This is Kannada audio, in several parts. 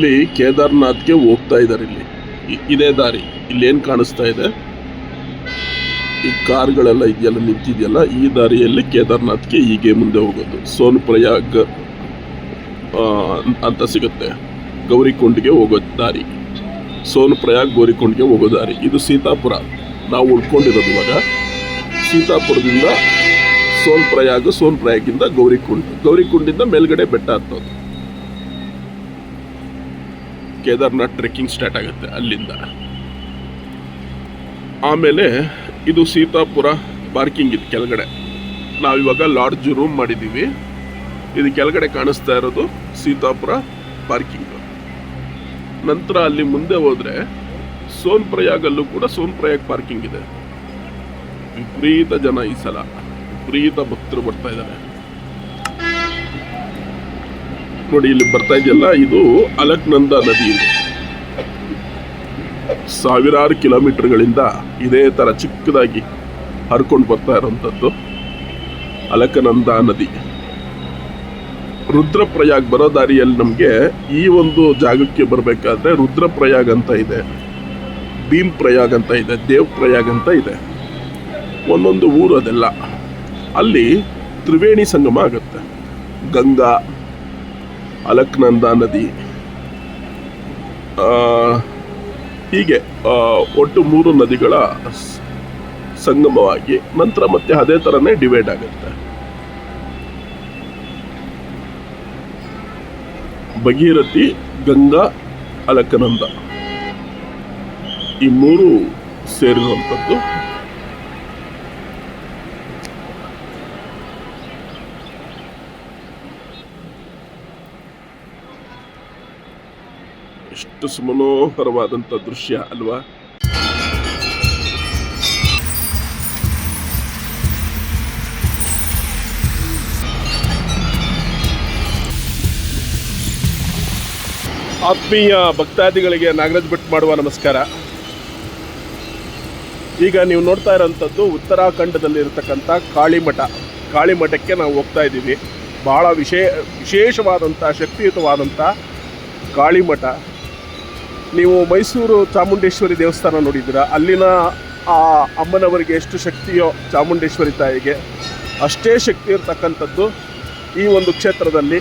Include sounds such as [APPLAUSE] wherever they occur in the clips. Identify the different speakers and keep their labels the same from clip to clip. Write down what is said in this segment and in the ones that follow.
Speaker 1: ಇಲ್ಲಿ ಕೇದಾರ್ನಾಥ್ಗೆ ಹೋಗ್ತಾ ಇದ್ದಾರೆ ಇಲ್ಲಿ. ಇದೇ ದಾರಿ. ಇಲ್ಲಿ ಏನು ಕಾಣಿಸ್ತಾ ಇದೆ? ಈ ಕಾರ್ಗಳೆಲ್ಲ ಇದೆಯಲ್ಲ, ನಿಂತಿದೆಯಲ್ಲ, ಈ ದಾರಿಯಲ್ಲಿ ಕೇದಾರ್ನಾಥ್ಗೆ ಹೀಗೆ ಮುಂದೆ ಹೋಗೋದು. ಸೋನ್ ಪ್ರಯಾಗ್ ಅಂತ ಸಿಗುತ್ತೆ. ಗೌರಿಕೊಂಡ್ಗೆ ಹೋಗೋ ದಾರಿ. ಸೋನ್ ಪ್ರಯಾಗ್ ಗೌರಿಕೊಂಡ್ಗೆ ಹೋಗೋ ದಾರಿ. ಇದು ಸೀತಾಪುರ. ನಾವು ಉಳ್ಕೊಂಡಿರೋದು ಇವಾಗ. ಸೀತಾಪುರದಿಂದ ಸೋನ್ ಪ್ರಯಾಗ್ ಸೋನ್ ಪ್ರಯಾಗಿಂದ ಗೌರಿಕುಂಡ್ ಗೌರಿಕುಂಡಿಂದ ಮೇಲ್ಗಡೆ ಬೆಟ್ಟ ಹತ್ತೋದು. ಕೇದಾರ್ನಾಥ್ ಟ್ರೆಕ್ಕಿಂಗ್ ಸ್ಟಾರ್ಟ್ ಆಗುತ್ತೆ ಅಲ್ಲಿಂದ. ಆಮೇಲೆ ಇದು ಸೀತಾಪುರ ಪಾರ್ಕಿಂಗ್ ಇದು ಕೆಳಗಡೆ. ನಾವಿವಾಗ ಲಾಡ್ಜ್ ರೂಮ್ ಮಾಡಿದ್ದೀವಿ ಇದು ಕೆಳಗಡೆ ಕಾಣಿಸ್ತಾ ಇರೋದು ಸೀತಾಪುರ ಪಾರ್ಕಿಂಗ್ ನಂತರ ಅಲ್ಲಿ ಮುಂದೆ ಹೋದರೆ ಸೋನ್ ಪ್ರಯಾಗಲ್ಲೂ ಕೂಡ ಸೋನ್ ಪ್ರಯಾಗ್ ಪಾರ್ಕಿಂಗ್ ಇದೆ. ವಿಪರೀತ ಜನ ಈ ಸಲ. ವಿಪರೀತ ಭಕ್ತರು ಬರ್ತಾ ಇದ್ದಾರೆ. ನೋಡಿ, ಇಲ್ಲಿ ಬರ್ತಾ ಇದೆಯಲ್ಲ, ಇದು ಅಲಕ್ನಂದ ನದಿ. ಇದೆ ಸಾವಿರಾರು ಕಿಲೋಮೀಟರ್ಗಳಿಂದ ಇದೇ ತರ ಚಿಕ್ಕದಾಗಿ ಹರ್ಕೊಂಡು ಬರ್ತಾ ಇರೋಂಥದ್ದು ಅಲಕನಂದ ನದಿ. ರುದ್ರಪ್ರಯಾಗ್ ಬರೋ ದಾರಿಯಲ್ಲಿ ನಮಗೆ ಈ ಒಂದು ಜಾಗಕ್ಕೆ ಬರಬೇಕಾದ್ರೆ ರುದ್ರಪ್ರಯಾಗ್ ಅಂತ ಇದೆ ಭೀಮ್ ಪ್ರಯಾಗ್ ಅಂತ ಇದೆ ದೇವ್ ಪ್ರಯಾಗ್ ಅಂತ ಇದೆ. ಒಂದೊಂದು ಊರು ಅದೆಲ್ಲ. ಅಲ್ಲಿ ತ್ರಿವೇಣಿ ಸಂಗಮ ಆಗುತ್ತೆ. ಗಂಗಾ ಅಲಕ್ನಂದ ನದಿ. ಹೀಗೆ ಒಟ್ಟು ಮೂರು ನದಿಗಳ ಸಂಗಮವಾಗಿ ನಂತರ ಮತ್ತೆ ಅದೇ ಥರನೇ ಡಿವೈಡ್ ಆಗುತ್ತೆ. ಭಗೀರಥಿ, ಗಂಗಾ, ಅಲಕನಂದ. ಈ ಮೂರು ಸೇರಿರುವಂಥದ್ದು ಎಷ್ಟು ಸುಮನೋಹರವಾದಂಥ ದೃಶ್ಯ ಅಲ್ವಾ? ಆತ್ಮೀಯ ಭಕ್ತಾದಿಗಳಿಗೆ ನಾಗರಾಜ್ ಭಟ್ ಮಾಡುವ ನಮಸ್ಕಾರ. ಈಗ ನೀವು ನೋಡ್ತಾ ಇರೋಂಥದ್ದು ಉತ್ತರಾಖಂಡದಲ್ಲಿರತಕ್ಕಂಥ ಕಾಳಿಮಠ. ಕಾಳಿಮಠಕ್ಕೆ ನಾವು ಹೋಗ್ತಾ ಇದ್ದೀವಿ. ಬಹಳ ವಿಶೇ, ವಿಶೇಷವಾದಂಥ ಶಕ್ತಿಯುತವಾದಂಥ ಕಾಳಿಮಠ. ನೀವು ಮೈಸೂರು ಚಾಮುಂಡೇಶ್ವರಿ ದೇವಸ್ಥಾನ ನೋಡಿದ್ದೀರಾ? ಅಲ್ಲಿನ ಆ ಅಮ್ಮನವರಿಗೆ ಎಷ್ಟು ಶಕ್ತಿಯೋ ಚಾಮುಂಡೇಶ್ವರಿ ತಾಯಿಗೆ ಅಷ್ಟೇ ಶಕ್ತಿ ಇರತಕ್ಕಂಥದ್ದು ಈ ಒಂದು ಕ್ಷೇತ್ರದಲ್ಲಿ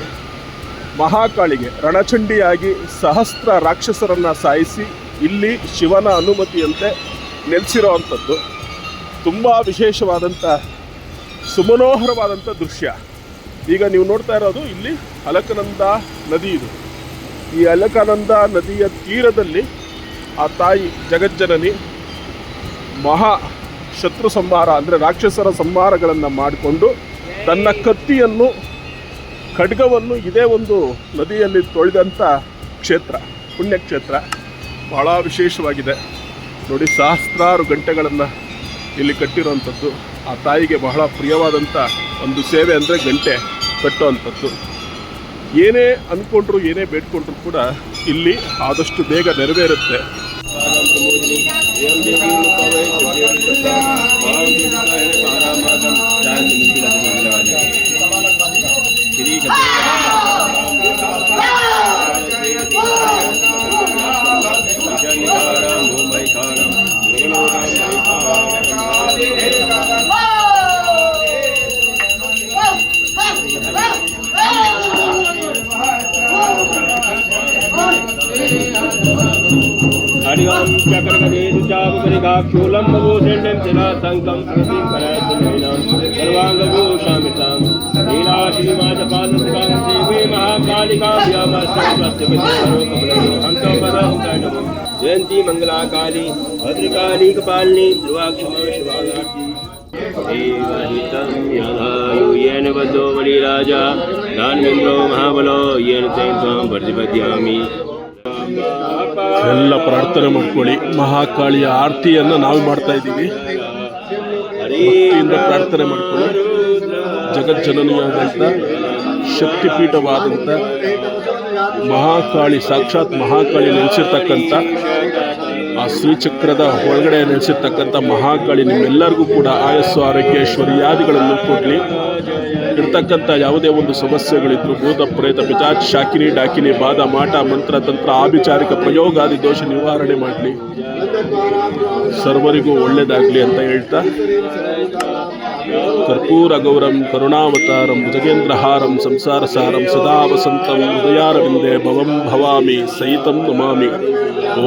Speaker 1: ಮಹಾಕಾಳಿಗೆ ರಣಚಂಡಿಯಾಗಿ ಸಹಸ್ರ ರಾಕ್ಷಸರನ್ನು ಸಾಯಿಸಿ ಇಲ್ಲಿ ಶಿವನ ಅನುಮತಿಯಂತೆ ನೆಲೆಸಿರೋ ಅಂಥದ್ದು ತುಂಬ ವಿಶೇಷವಾದಂಥ ಸುಮನೋಹರವಾದಂಥ ದೃಶ್ಯ. ಈಗ ನೀವು ನೋಡ್ತಾ ಇರೋದು ಇಲ್ಲಿ ಅಲಕನಂದ ನದಿ ಇದು. ಈ ಅಲಕಾನಂದ ನದಿಯ ತೀರದಲ್ಲಿ ಆ ತಾಯಿ ಜಗಜ್ಜನನಿ ಮಹಾ ಶತ್ರು ಸಂಹಾರ, ಅಂದರೆ ರಾಕ್ಷಸರ ಸಂಹಾರಗಳನ್ನು ಮಾಡಿಕೊಂಡು ತನ್ನ ಕತ್ತಿಯನ್ನು, ಖಡ್ಗವನ್ನು ಇದೇ ಒಂದು ನದಿಯಲ್ಲಿ ತೊಳೆದಂಥ ಕ್ಷೇತ್ರ, ಪುಣ್ಯಕ್ಷೇತ್ರ ಬಹಳ ವಿಶೇಷವಾಗಿದೆ. ನೋಡಿ, ಸಹಸ್ರಾರು ಗಂಟೆಗಳನ್ನು ಇಲ್ಲಿ ಕಟ್ಟಿರುವಂಥದ್ದು. ಆ ತಾಯಿಗೆ ಬಹಳ ಪ್ರಿಯವಾದಂಥ ಒಂದು ಸೇವೆ ಅಂದರೆ ಗಂಟೆ ಕಟ್ಟುವಂಥದ್ದು. ಏನೇ ಅಂದ್ಕೊಂಡ್ರು ಏನೇ ಬೇಡ್ಕೊಂಡ್ರು ಕೂಡ ಇಲ್ಲಿ ಆದಷ್ಟು ಬೇಗ ನೆರವೇರುತ್ತೆ
Speaker 2: चापकरिकाक्षूलं भूषण्यं शिलासङ्कं प्रतीं करायतुलैनां सर्वाङ्गभूषामितां लीलाश्रीवाचपादस्कां देवी महाकालिका जयन्ती मङ्गलाकाली भद्रकाली कपालिनी ध्रुवाक्षमा येन बद्धो दानवेन्द्रो महाबलो येन तेन त्वां प्रतिपद्यामि
Speaker 1: ಎಲ್ಲ ಪ್ರಾರ್ಥನೆ ಮಾಡ್ಕೊಳ್ಳಿ. ಮಹಾಕಾಳಿಯ ಆರತಿಯನ್ನು ನಾವು ಮಾಡ್ತಾ ಇದ್ದೀವಿ. ಭಕ್ತಿಯಿಂದ ಪ್ರಾರ್ಥನೆ ಮಾಡ್ಕೊಳ್ಳಿ. ಜಗಜ್ಜನನಿಯಾದಂಥ ಶಕ್ತಿಪೀಠವಾದಂಥ ಮಹಾಕಾಳಿ, ಸಾಕ್ಷಾತ್ ಮಹಾಕಾಳಿ ನೆಲೆಸಿರ್ತಕ್ಕಂಥ, ಆ ಶ್ರೀಚಕ್ರದ ಒಳಗಡೆ ನೆಲೆಸಿರ್ತಕ್ಕಂಥ ಮಹಾಕಾಳಿ ನಿಮ್ಮೆಲ್ಲರಿಗೂ ಕೂಡ ಆಯಸ್ಸು, ಆರೋಗ್ಯ ಐಶ್ವರ್ಯಾದಿಗಳನ್ನು ಕೊಡಲಿ. ಇರ್ತಕ್ಕಂಥ ಯಾವುದೇ ಒಂದು ಸಮಸ್ಯೆಗಳಿದ್ರು ಭೂತ ಪ್ರೇತ ಪಿಚಾಚ್ ಶಾಕಿನಿ, ಡಾಕಿನಿ, ಬಾದ, ಮಾಟ, ಮಂತ್ರ, ತಂತ್ರ, ಆಭಿಚಾರಿಕ ಪ್ರಯೋಗಾದಿ ದೋಷ ನಿವಾರಣೆ ಮಾಡಲಿ. ಸರ್ವರಿಗೂ ಒಳ್ಳೆಯದಾಗಲಿ ಅಂತ ಹೇಳ್ತಾ, ಕರ್ಪೂರ ಗೌರಂ, ಕರುಣಾವತಾರಂ ಭುಜಗೇಂದ್ರಹಾರಂ ಸಂಸಾರ ಸಾರಂ ಸದಾ ವಸಂತಂ ಹೃದಯಾರವಿಂದೆ ಭವಂ ಭವಾಮಿ, ಸಹಿತಂ ನಮಾಮಿ.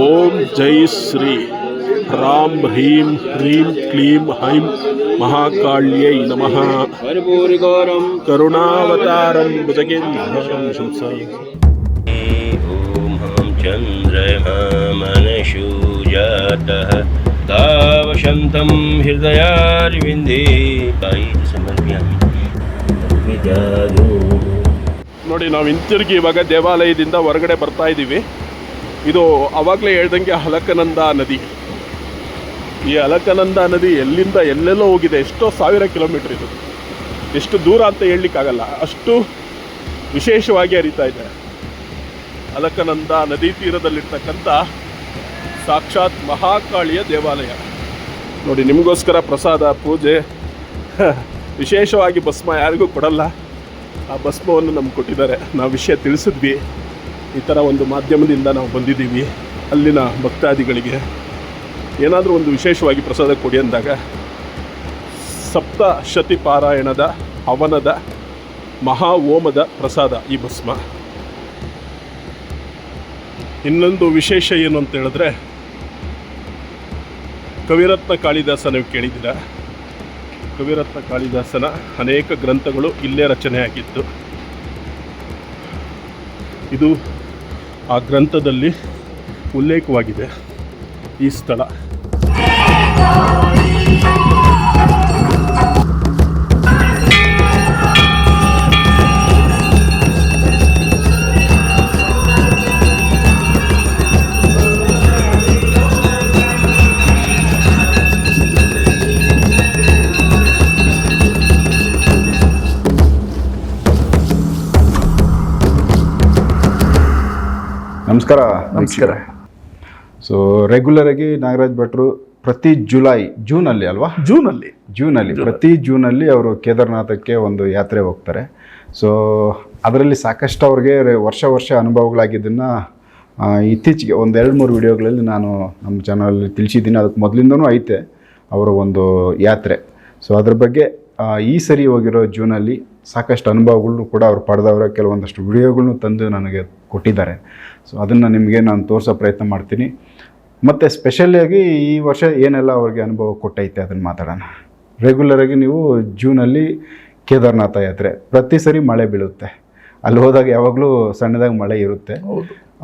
Speaker 1: ಓಂ ಜೈ ಶ್ರೀ. ರಾಮ್ ಹ್ರೀಂ ಹ್ರೀಂ ಕ್ಲೀಂ ಹೈಂ ಮಹಾಕಾಳ್ಯೈ ನಮಃ
Speaker 2: कर्पूरिगौरं
Speaker 1: ಕರುಣಾವತಾರಂ ಭುಜಗೇಂದ್ರಹಾರಂ ಸಂಸಾರ
Speaker 2: ॐ हं चन्द्रमामनशु जातः तावशन्तं हृदयार्विन्दे पायि समर्पयामि विदानो
Speaker 1: ನೋಡಿ ನಾವು ಹಿಂತಿರುಗಿ ಇವಾಗ ದೇವಾಲಯದಿಂದ ಹೊರಗಡೆ ಬರ್ತಾ ಇದ್ದೀವಿ ಇದು ಅವಾಗಲೇ ಹೇಳ್ದಂಗೆ ಹಲಕನಂದ ನದಿ ಈ ಅಲಕನಂದ ನದಿ ಎಲ್ಲಿಂದ ಎಲ್ಲೆಲ್ಲೋ ಹೋಗಿದೆ, ಎಷ್ಟೋ ಸಾವಿರ ಕಿಲೋಮೀಟ್ರ್ ಇದು. ಎಷ್ಟು ದೂರ ಅಂತ ಹೇಳಲಿಕ್ಕಾಗಲ್ಲ, ಅಷ್ಟು ವಿಶೇಷವಾಗಿ ಹರಿತಾ ಇದೆ. ಅಲಕನಂದ ನದಿ ತೀರದಲ್ಲಿರ್ತಕ್ಕಂಥ ಸಾಕ್ಷಾತ್ ಮಹಾಕಾಳಿಯ ದೇವಾಲಯ. ನೋಡಿ, ನಿಮಗೋಸ್ಕರ ಪ್ರಸಾದ, ಪೂಜೆ ವಿಶೇಷವಾಗಿ ಭಸ್ಮ ಯಾರಿಗೂ ಕೊಡಲ್ಲ. ಆ ಭಸ್ಮವನ್ನು ನಮ್ಗೆ ಕೊಟ್ಟಿದ್ದಾರೆ. ನಾವು ವಿಷಯ ತಿಳಿಸಿದ್ವಿ. ಈ ಥರ ಒಂದು ಮಾಧ್ಯಮದಿಂದ ನಾವು ಬಂದಿದ್ದೀವಿ. ಅಲ್ಲಿನ ಭಕ್ತಾದಿಗಳಿಗೆ. ಏನಾದರೂ ಒಂದು ವಿಶೇಷವಾಗಿ ಪ್ರಸಾದ ಕೊಡಿ ಅಂದಾಗ ಸಪ್ತಶತಿ ಪಾರಾಯಣದ ಅವನದ ಮಹಾ ಓಮದ ಪ್ರಸಾದ ಈ ಭಸ್ಮ. ಇನ್ನೊಂದು ವಿಶೇಷ ಏನು ಅಂತ ಹೇಳಿದ್ರೆ ಕವಿರತ್ನ ಕಾಳಿದಾಸ ನೀವು ಕೇಳಿದ್ದೀರಾ? ಕವಿರತ್ನ ಕಾಳಿದಾಸನ ಅನೇಕ ಗ್ರಂಥಗಳು ಇಲ್ಲೇ ರಚನೆಯಾಗಿತ್ತು ಇದು ಆ ಗ್ರಂಥದಲ್ಲಿ ಉಲ್ಲೇಖವಾಗಿದೆ. ಈ ಸ್ಥಳ.
Speaker 3: ನಮಸ್ಕಾರ. ನಮಸ್ಕಾರ. ಸೊ ರೆಗ್ಯುಲರ್ ಆಗಿ ನಾಗರಾಜ್ ಭಟ್ರು ಪ್ರತಿ ಜುಲೈ ಜೂನಲ್ಲಿ ಅಲ್ವಾ?
Speaker 1: ಜೂನಲ್ಲಿ.
Speaker 3: ಜೂನಲ್ಲಿ. ಪ್ರತಿ ಜೂನಲ್ಲಿ ಅವರು ಕೇದಾರ್ನಾಥಕ್ಕೆ ಒಂದು ಯಾತ್ರೆ ಹೋಗ್ತಾರೆ. ಸೊ ಅದರಲ್ಲಿ ಸಾಕಷ್ಟು ಅವ್ರಿಗೆ ವರ್ಷ ವರ್ಷ ಅನುಭವಗಳಾಗಿದ್ದನ್ನು ಇತ್ತೀಚೆಗೆ ಒಂದು ಎರಡು ಮೂರು ವಿಡಿಯೋಗಳಲ್ಲಿ ನಾನು ನಮ್ಮ ಚಾನಲಲ್ಲಿ ತಿಳಿಸಿದ್ದೀನಿ. ಅದಕ್ಕೆ ಮೊದಲಿಂದನೂ ಐತೆ ಅವರ ಒಂದು ಯಾತ್ರೆ. ಸೊ ಅದ್ರ ಬಗ್ಗೆ ಈ ಸರಿ ಹೋಗಿರೋ ಜೂನಲ್ಲಿ ಸಾಕಷ್ಟು ಅನುಭವಗಳನ್ನು ಕೂಡ ಅವ್ರು ಪಡೆದವರ. ಕೆಲವೊಂದಷ್ಟು ವಿಡಿಯೋಗಳನ್ನು ತಂದು ನನಗೆ ಕೊಟ್ಟಿದ್ದಾರೆ. ಸೊ ಅದನ್ನು ನಿಮಗೆ ನಾನು ತೋರಿಸೋ ಪ್ರಯತ್ನ ಮಾಡ್ತೀನಿ. ಮತ್ತು ಸ್ಪೆಷಲಿಯಾಗಿ ಈ ವರ್ಷ ಏನೆಲ್ಲ ಅವ್ರಿಗೆ ಅನುಭವ ಕೊಟ್ಟೈತೆ ಅದನ್ನು ಮಾತಾಡೋಣ. ರೆಗ್ಯುಲರಾಗಿ ನೀವು ಜೂನಲ್ಲಿ ಕೇದಾರ್ನಾಥ ಯಾತ್ರೆ ಪ್ರತಿ ಸರಿ ಮಳೆ ಬೀಳುತ್ತೆ. ಅಲ್ಲಿ ಹೋದಾಗ ಯಾವಾಗಲೂ ಸಣ್ಣದಾಗಿ ಮಳೆ ಇರುತ್ತೆ.